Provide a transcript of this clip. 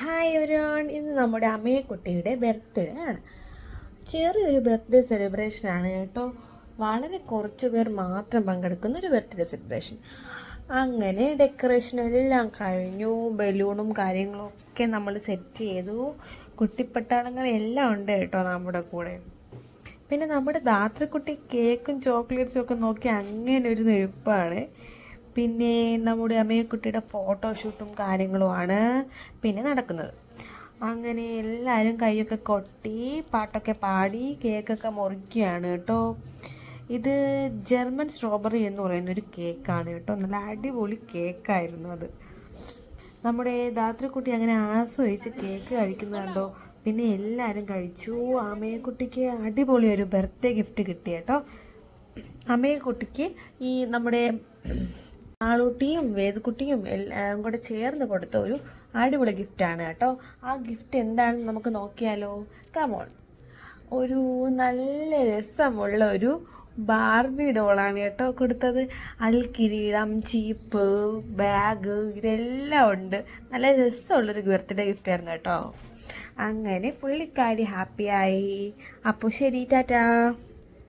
Hi ഒരുവൺ ഇന്ന് നമ്മുടെ അമ്മയെക്കുട്ടിയുടെ birthday ആണ്. ചെറിയൊരു ബർത്ത്ഡേ സെലിബ്രേഷൻ ആണ് കേട്ടോ. വളരെ കുറച്ച് പേർ മാത്രം പങ്കെടുക്കുന്ന ഒരു ബർത്ത്ഡേ സെലിബ്രേഷൻ അങ്ങനെ ഡെക്കറേഷൻ എല്ലാം കഴിഞ്ഞു. ബലൂണും കാര്യങ്ങളൊക്കെ നമ്മൾ സെറ്റ് ചെയ്തു. കുട്ടിപ്പട്ടാളങ്ങൾ എല്ലാം ഉണ്ട് കേട്ടോ നമ്മുടെ കൂടെ. പിന്നെ നമ്മുടെ ദാത്രക്കുട്ടി കേക്കും ചോക്ലേറ്റ്സും ഒക്കെ നോക്കി അങ്ങനെ ഒരു നിൽപ്പാണ്. പിന്നെ നമ്മുടെ അമ്മയക്കുട്ടിയുടെ ഫോട്ടോഷൂട്ടും കാര്യങ്ങളുമാണ് പിന്നെ നടക്കുന്നത്. അങ്ങനെ എല്ലാവരും കൈയൊക്കെ കൊട്ടി പാട്ടൊക്കെ പാടി കേക്കൊക്കെ മുറിക്കുകയാണ് കേട്ടോ. ഇത് ജർമ്മൻ സ്ട്രോബെറി എന്ന് പറയുന്ന ഒരു കേക്കാണ് കേട്ടോ. നല്ല അടിപൊളി കേക്കായിരുന്നു അത്. നമ്മുടെ ധാത്രിക്കുട്ടി അങ്ങനെ ആസ്വദിച്ച് കേക്ക് കഴിക്കുന്നുണ്ടോ പിന്നെ എല്ലാവരും കഴിച്ചു. അമ്മയെക്കുട്ടിക്ക് അടിപൊളി ഒരു ബർത്ത്ഡേ ഗിഫ്റ്റ് കിട്ടി കേട്ടോ. അമ്മയെക്കുട്ടിക്ക് ഈ നമ്മുടെ ആളൂട്ടിയും വേദക്കുട്ടിയും എല്ലാം കൂടെ ചേർന്ന് കൊടുത്ത ഒരു അടിപൊളി ഗിഫ്റ്റാണ് കേട്ടോ. ആ ഗിഫ്റ്റ് എന്താണെന്ന് നമുക്ക് നോക്കിയാലോ? കമോൺ ഒരു നല്ല രസമുള്ള ഒരു ബാർബി ഡോളാണ് കേട്ടോ കൊടുത്തത്. അതിൽ കിരീടം ചീപ്പ് ബാഗ് ഇതെല്ലാം ഉണ്ട്. നല്ല രസമുള്ളൊരു ബർത്ത്ഡേ ഗിഫ്റ്റ് ആയിരുന്നു കേട്ടോ. അങ്ങനെ പുള്ളിക്കാരി ഹാപ്പിയായി അപ്പോൾ ശരി ടാറ്റാ.